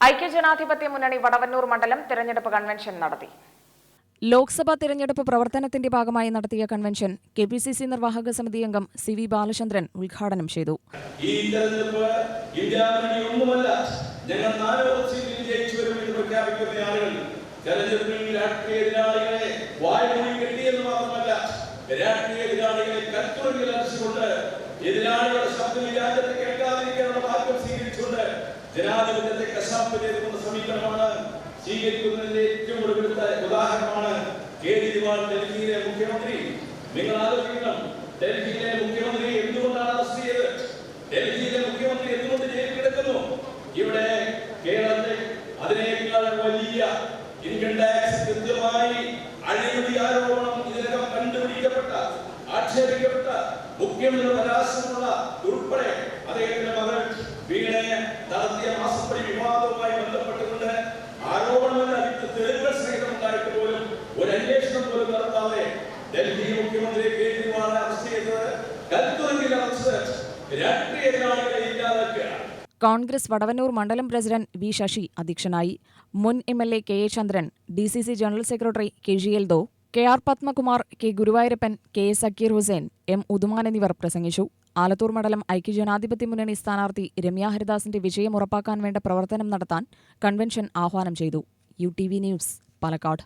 ഐക്യജനാധിപത്യ മുന്നണി വടവന്നൂർ മണ്ഡലം തിരഞ്ഞെടുപ്പ് കൺവെൻഷൻ നടത്തി. ലോക്സഭാ തിരഞ്ഞെടുപ്പ് പ്രവർത്തനത്തിന്റെ ഭാഗമായി നടത്തിയ convention K P C C നിർവാഹക സമിതി അംഗം സി വി ബാലചന്ദ്രൻ ഉദ്ഘാടനം ചെയ്തു. ഈ തെരഞ്ഞെടുപ്പ് ഇന്ത്യ മുന്നണി ഒന്നുമല്ല ഞങ്ങൾ നാനൂറ് സീറ്റിൽ ജയിച്ചു വരുമെന്ന് പ്രഖ്യാപിക്കുന്ന ആളുകൾ തെരഞ്ഞെടുപ്പിൽ രാഷ്ട്രീയ എതിരാളികളെ എന്ന് മാത്രമല്ല രാഷ്ട്രീയ എതിരാളികളെ കൽത്തുറങ്ങിൽ അടിച്ചുകൊണ്ട് എതിരാളികളുടെ ശബ്ദം ജനാധിപത്യത്തെ കശാപ്പ് ചെയ്തുകൊണ്ട് സമീപനമാണ് സ്വീകരിക്കുന്നതിന്റെ ഏറ്റവും ഒടുവിലത്തെ ഉദാഹരണമാണ് കേജ്രിവാൾ ഡൽഹിയിലെ മുഖ്യമന്ത്രി. നിങ്ങൾ ആലോചിക്കണം ഡൽഹിയിലെ മുഖ്യമന്ത്രി എന്തുകൊണ്ടാണ് അറസ്റ്റ് ചെയ്തത് ഡൽഹിയിലെ മുഖ്യമന്ത്രി എന്തുകൊണ്ട് ജയിലിൽ കിടക്കുന്നു? ഇവിടെ കേരളത്തെ അതിനേക്കാൾ വലിയ ഇൻകം ടാക്സ് കൃത്യമായി അഴിമതി ആരോപണം ഇതിനകം കണ്ടുപിടിക്കപ്പെട്ട ആക്ഷേപിക്കപ്പെട്ട മുഖ്യമന്ത്രി പരാശമുള്ള ഉൾപ്പെടെ ഡൽഹി മുഖ്യമന്ത്രി കേജ്രിവാളിനെ അറസ്റ്റ് ചെയ്തത് കോൺഗ്രസ് വടവന്നൂർ മണ്ഡലം പ്രസിഡന്റ് വി ശശി അധ്യക്ഷനായി. മുൻ M L A K A Chandran D C C general secretary K G L though K R Padmakumar K Guruvayurappan K S Zakir Hussain M Udumaan എന്നിവർ പ്രസംഗിച്ചു. ആലത്തൂർ മണ്ഡലം ഐക്യജനാധിപത്യ മുന്നണി സ്ഥാനാർത്ഥി രമ്യ ഹരിദാസിന്റെ വിജയം ഉറപ്പാക്കാൻ വേണ്ട പ്രവർത്തനം നടത്താൻ കൺവെൻഷൻ ആഹ്വാനം ചെയ്തു. U T V news Palakkad.